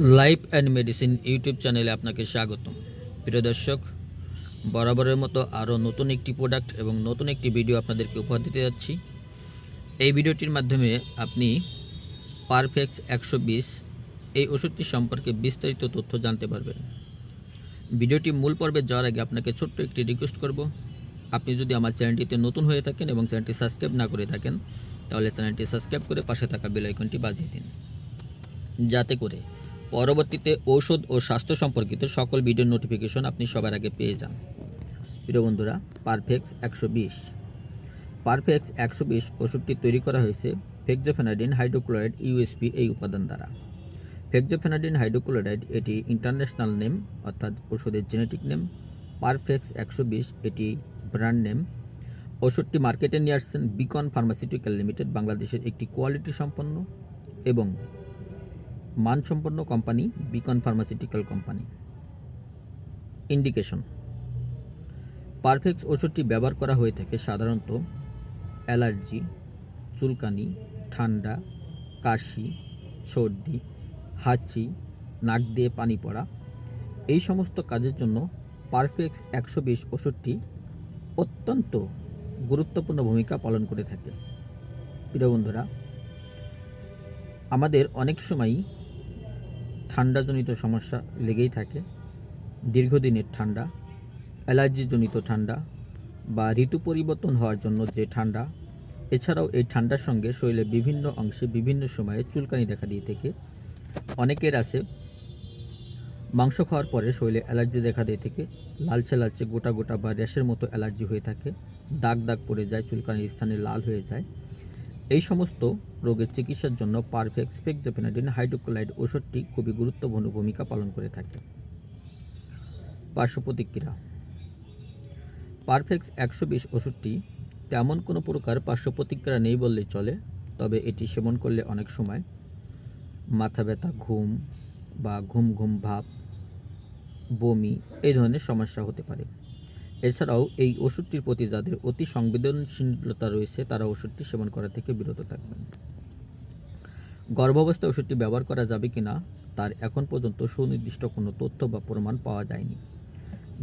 Life and medicine YouTube চ্যানেলে আপনাকে স্বাগতম। প্রিয় দর্শক, বরাবরের মতো আরও নতুন একটি প্রোডাক্ট এবং নতুন একটি ভিডিও আপনাদেরকে উপহার দিতে যাচ্ছি। এই ভিডিওটির মাধ্যমে আপনি পারফেক্স একশো বিশ এই ওষুধটি সম্পর্কে বিস্তারিত তথ্য জানতে পারবেন। ভিডিওটি মূল পর্বে যাওয়ার আগে আপনাকে ছোট্ট একটি রিকোয়েস্ট করব। আপনি যদি আমার চ্যানেলটিতে নতুন হয়ে থাকেন এবং চ্যানেলটি সাবস্ক্রাইব না করে থাকেন, তাহলে চ্যানেলটি সাবস্ক্রাইব করে পাশে থাকা বেল আইকনটি বাজিয়ে দিন। যাতে করে পরবর্তীতে ঔষধ ও স্বাস্থ্য সম্পর্কিত সকল ভিডিও নোটিফিকেশন আপনি সবার আগে পেয়ে যান। প্রিয় বন্ধুরা পারফেক্স একশো বিশ। পারফেক্স একশো বিশ ওষুধটি তৈরি করা হয়েছে ফেক্সোফেনাডিন হাইড্রোক্লোরাইড ইউএসপি এই উপাদান দ্বারা। ফেক্সোফেনাডিন হাইড্রোক্লোরাইড এটি ইন্টারন্যাশনাল নেম, অর্থাৎ ওষুধের জেনেটিক নেম। পারফেক্স একশো বিশ এটি ব্র্যান্ড নেম। ওষুধটি মার্কেটে নিয়ে আসছেন বিকন ফার্মাসিউটিক্যাল লিমিটেড, বাংলাদেশের একটি কোয়ালিটি সম্পন্ন এবং মানসম্পন্ন company, Beacon pharmaceutical company. Indication. Perfect ওষুধটি ব্যবহার করা হয়ে থাকে সাধারণত অ্যালার্জি, চুলকানি, ঠান্ডা, কাশি, সর্দি, হাঁচি, নাক দিয়ে পানি পড়া। এই সমস্ত কাজের জন্য পারফেক্স একশো বিশ ওষুধটি অত্যন্ত গুরুত্বপূর্ণ ভূমিকা পালন করে থাকে। প্রিয় বন্ধুরা, আমাদের অনেক সময়ই ঠান্ডাজনিত সমস্যা লেগেই থাকে। দীর্ঘদিনের ঠান্ডা, অ্যালার্জিজনিত ঠান্ডা বা ঋতু পরিবর্তন হওয়ার জন্য যে ঠান্ডা, এছাড়াও এই ঠান্ডার সঙ্গে শরীরের বিভিন্ন অংশে বিভিন্ন সময়ে চুলকানি দেখা দিয়ে থাকে। অনেকের আছে মাংস খাওয়ার পরে শরীরে অ্যালার্জি দেখা দিয়ে থেকে, লালচে লালচে গোটা গোটা বা র্যাশের মতো অ্যালার্জি হয়ে থাকে, দাগ দাগ পড়ে যায়, চুলকানির স্থানে লাল হয়ে যায়। এই সমস্ত রোগের চিকিৎসার জন্য পারফেক্ট স্পেকজোপেনাডিন হাইড্রোক্লোরাইড ওষুধটি খুবই গুরুত্বপূর্ণ ভূমিকা পালন করে থাকে। পার্শ্ব প্রতিক্রিয়া পারফেক্ট একশো বিশ ওষুধটি তেমন কোনো প্রকার পার্শ্ব প্রতিক্রিয়া নেই বললেই চলে, তবে এটি সেবন করলে অনেক সময় মাথা ব্যথা, ঘুম বা ঘুম ঘুম ভাব, বমি এই ধরনের সমস্যা হতে পারে। এছাড়াও এই ওষুধটির প্রতি যাদের অতি সংবেদনশীলতা রয়েছে, তারা ওষুধটি সেবন করা থেকে বিরত থাকবেন। গর্ভাবস্থায় ওষুধটি ব্যবহার করা যাবে কিনা, তার এখন পর্যন্ত সুনির্দিষ্ট কোনো তথ্য বা প্রমাণ পাওয়া যায়নি।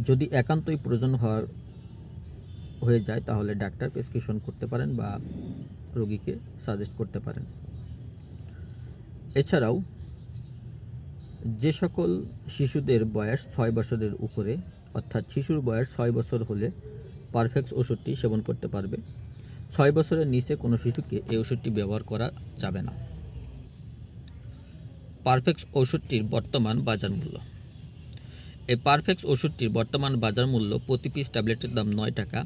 যদি একান্তই প্রয়োজন হওয়ার, হয়ে যায়, তাহলে ডাক্তার প্রেসক্রিপশন করতে পারেন বা রোগীকে সাজেস্ট করতে পারেন। এছাড়াও, যে সকল শিশুদের বয়স ছয় বছরের উপরে অর্থাৎ শিশুর বয়স ছয় বছর হলে পারফেক্ট ওষুধটি সেবন করতে পারবে। ছয় বছরের নিচে কোনো শিশুকে এই ওষুধটি ব্যবহার করা যাবে না। পারফেক্ট ওষুধটির বর্তমান বাজার মূল্য। এই পারফেক্ট ওষুধটির বর্তমান বাজার মূল্য প্রতি পিস ট্যাবলেটের দাম নয় টাকা,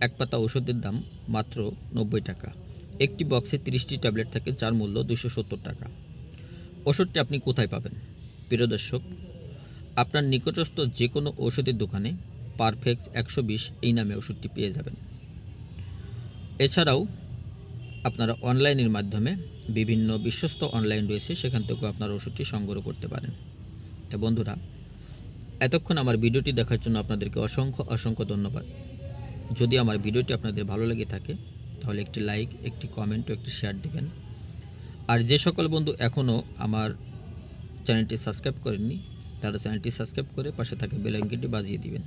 এক পাতা ওষুধের দাম মাত্র নব্বই টাকা। একটি বক্সে তিরিশটি ট্যাবলেট থাকে যার মূল্য দুশো সত্তর টাকা। ওষুধটি আপনি কোথায় পাবেন? প্রিয় দর্শক আপনার নিকটস্থ যে কোনো ওষুধের দোকানে পারফেক্ট একশো বিশ এই নামে ওষুধটি পেয়ে যাবেন। এছাড়াও আপনারা অনলাইনের মাধ্যমে বিভিন্ন বিশ্বস্ত অনলাইন রয়েছে, সেখান থেকেও আপনারা ওষুধটি সংগ্রহ করতে পারেন। তো বন্ধুরা, এতক্ষণ আমার ভিডিওটি দেখার জন্য আপনাদেরকে অসংখ্য অসংখ্য ধন্যবাদ। যদি আমার ভিডিওটি আপনাদের ভালো লেগে থাকে, তাহলে একটি লাইক, একটি কমেন্ট ও একটি শেয়ার দেবেন। আর যে সকল বন্ধু এখনও আমার চ্যানেলটি সাবস্ক্রাইব করেননি তারা চ্যানেলটি সাবস্ক্রাইব করে পাশে থাকা বেল আইকনটি বাজিয়ে দিবেন।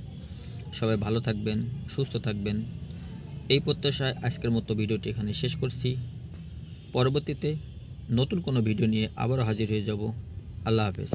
সবাই ভালো থাকবেন, সুস্থ থাকবেন। এই প্রত্যাশায় আজকের মতো ভিডিওটি এখানে শেষ করছি। পরবর্তীতে নতুন কোনো ভিডিও নিয়ে আবারও হাজির হয়ে যাব। আল্লাহ হাফেজ।